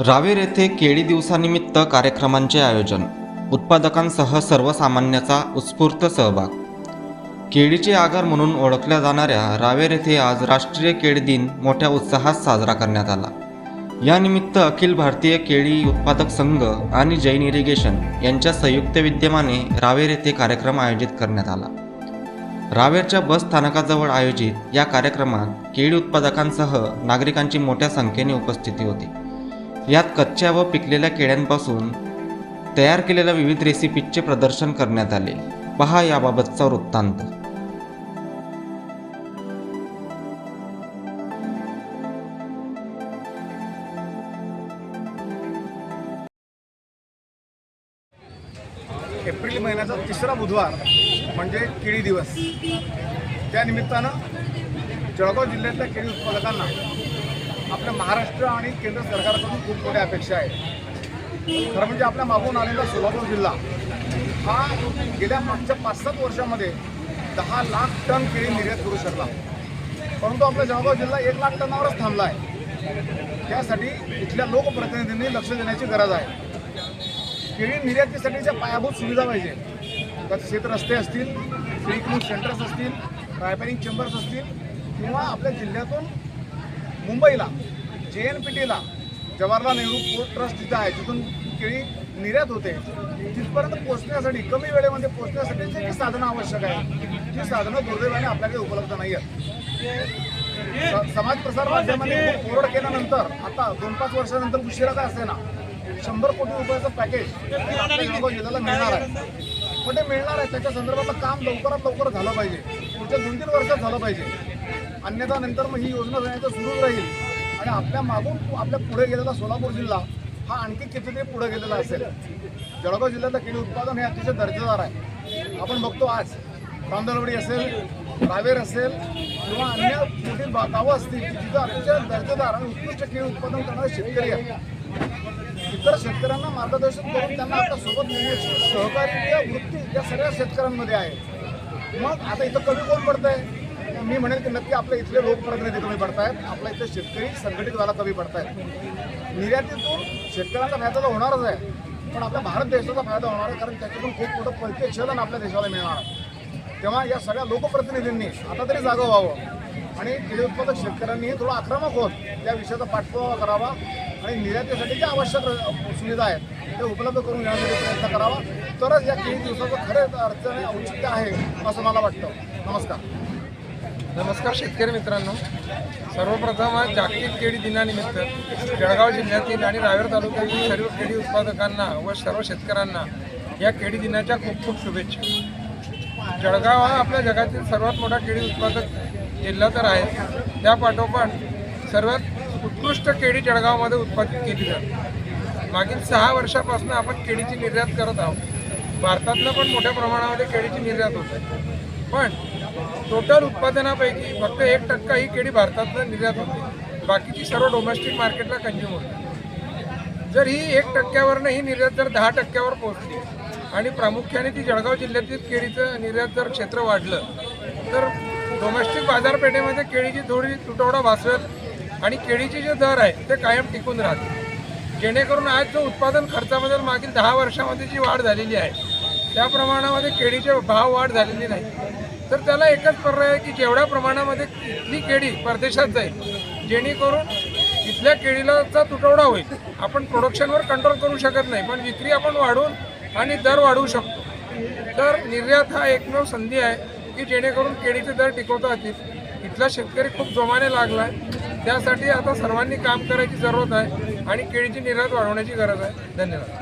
रावेर येथे केळी दिवसानिमित्त कार्यक्रमांचे आयोजन. उत्पादकांसह सर्वसामान्याचा उत्स्फूर्त सहभाग. केळीचे आगार म्हणून ओळखल्या जाणाऱ्या रावेर येथे आज राष्ट्रीय केळी दिन मोठ्या उत्साहात साजरा करण्यात आला. यानिमित्त अखिल भारतीय केळी उत्पादक संघ आणि जैन इरिगेशन यांच्या संयुक्त विद्यमाने रावेर येथे कार्यक्रम आयोजित करण्यात आला. रावेरच्या बस स्थानकाजवळ आयोजित या कार्यक्रमात केळी उत्पादकांसह नागरिकांची मोठ्या संख्येने उपस्थिती होती. यात कच्च्या व पिकलेल्या केळ्यांपासून तयार केलेल्या विविध रेसिपीजचे प्रदर्शन करण्यात आले. पहा याबाबतचा वृत्तांत. एप्रिल महिन्याचा तिसरा बुधवार म्हणजे केळी दिवस. त्या निमित्तानं जळगाव जिल्ह्यातल्या केळी उत्पादकांना आपल्या महाराष्ट्र आणि केंद्र सरकारकडून खूप मोठ्या अपेक्षा आहेत खरं म्हणजे आपल्या मागून आलेला सोलापूर जिल्हा हा गेल्या मागच्या पाच सात वर्षामध्ये दहा लाख टन केळी निर्यात करू शकला. परंतु आपला जळगाव जिल्हा एक लाख टनावरच थांबला आहे. त्यासाठी इथल्या लोकप्रतिनिधींनी लक्ष देण्याची गरज आहे. केळी निर्यातीसाठीच्या पायाभूत सुविधा पाहिजे त्यात शेतरस्ते असतील क्लिनिक सेंटर्स असतील रायपॅरिंग चेंबर्स असतील किंवा आपल्या जिल्ह्यातून मुंबईला जे एन पी टीला जवाहरलाल नेहरू पोर्ट ट्रस्ट जिथं आहे जिथून केळी निर्यात होते तिथपर्यंत पोहोचण्यासाठी कमी वेळेमध्ये पोहोचण्यासाठी जे काही साधनं आवश्यक आहे ती साधनं दुर्दैवाने आपल्याकडे उपलब्ध नाही आहेत समाज प्रसार माध्यमांनी ओरड केल्यानंतर आता दोन पाच वर्षानंतर उशिरा का असे ना शंभर कोटी रुपयाचं पॅकेज जळगाव जिल्ह्याला मिळणार आहे. पण ते मिळणार आहे त्याच्या संदर्भातलं काम लवकरात लवकर झालं पाहिजे. पुढच्या दोन तीन वर्षात झालं पाहिजे. अन्यथा नंतर मग ही योजना जाण्याचं सुरूच राहील. आणि आपल्या मागून आपल्या पुढे गेलेला सोलापूर जिल्हा हा आणखी कितीतरी पुढे गेलेला असेल. जळगाव जिल्ह्यातलं केळी उत्पादन हे अतिशय दर्जेदार आहे. आपण बघतो आज तांदळवडी असेल रावेर असेल किंवा अन्य मोठी बा- गावं असतील की अतिशय दर्जेदार आणि उत्कृष्ट केळी उत्पादन करणारे शेतकरी आहेत. इतर शेतकऱ्यांना मार्गदर्शन करून त्यांना आपल्यासोबत नेण्याची सहकारी वृत्ती या सगळ्या शेतकऱ्यांमध्ये आहे. मग आता इथं कमी कोण पडतंय? मी म्हणेन की नक्की आपल्या इथले लोकप्रतिनिधी कमी पडतायत. आपल्या इथले शेतकरी संघटित व्हायला कमी पडतायत. निर्यातीतून शेतकऱ्यांचा फायदा तर होणारच आहे. पण आपल्या भारत देशाचा फायदा होणार आहे कारण त्याच्यातून खूप मोठं पैसे चलन आपल्या देशाला मिळणार आहे. तेव्हा या सगळ्या लोकप्रतिनिधींनी आता तरी जागं व्हावं. आणि केळी उत्पादक शेतकऱ्यांनीही थोडं आक्रमक होत. या विषयाचा पाठपुरावा करावा. आणि निर्यातीसाठी ज्या आवश्यक सुविधा आहेत ते उपलब्ध करून घेण्यासाठी प्रयत्न करावा. तरच या केळी दिवसाचं खरंच अडचण औचित्य आहे असं मला वाटतं. नमस्कार. नमस्कार शेतकरी मित्रांनो. सर्वप्रथम आज जागतिक केळी दिनानिमित्त जळगाव जिल्ह्यातील आणि रावेर तालुक्यातील सर्व केळी उत्पादकांना व सर्व शेतकऱ्यांना या केळी दिनाच्या खूप खूप शुभेच्छा. जळगाव हा आपल्या जगातील सर्वात मोठा केळी उत्पादक जिल्हा तर आहे. त्या पाठोपाठ सर्वात उत्कृष्ट केळी जळगावमध्ये उत्पादित केली जाते. मागील सहा वर्षापासून आपण केळीची निर्यात करत आहोत. भारतातनं पण मोठ्या प्रमाणामध्ये केळीची निर्यात होते पण टोटल उत्पादनापैकी फक्त एक टक्का ही केळी भारतातनं निर्यात होते. बाकीची सर्व डोमेस्टिक मार्केटला कंझ्युम होते. जर ही एक टक्क्यावरनं ही निर्यात जर दहा टक्क्यावर पोहोचली आणि प्रामुख्याने ती जळगाव जिल्ह्यातील केळीचं निर्यात जर क्षेत्र वाढलं तर डोमेस्टिक बाजारपेठेमध्ये केळीची थोडी तुटवडा भासवेल आणि केळीचे जे दर आहे ते कायम टिकून राहतील. जेणेकरून आज जो उत्पादन खर्चाबद्दल मागील दहा वर्षामध्ये जी वाढ झालेली आहे त्या प्रमाणामध्ये केळीचे भाव वाढ झालेली नाही. तर त्याला एकच पर्याय आहे की जेवढ्या प्रमाणामध्ये इथली केळी परदेशात जाईल जेणेकरून इथल्या केळीलाचा तुटवडा होईल. आपण प्रोडक्शनवर कंट्रोल करू शकत नाही पण विक्री आपण वाढवून आणि दर वाढवू शकतो. तर निर्यात हा एकमेव संधी आहे की जेणेकरून केळीचे दर टिकवता येतील. इथला शेतकरी खूप जोमाने लागला आहे त्यासाठी आता सर्वांनी काम करायची जरूरत आहे आणि केळीची निर्यात वाढवण्याची गरज आहे. धन्यवाद.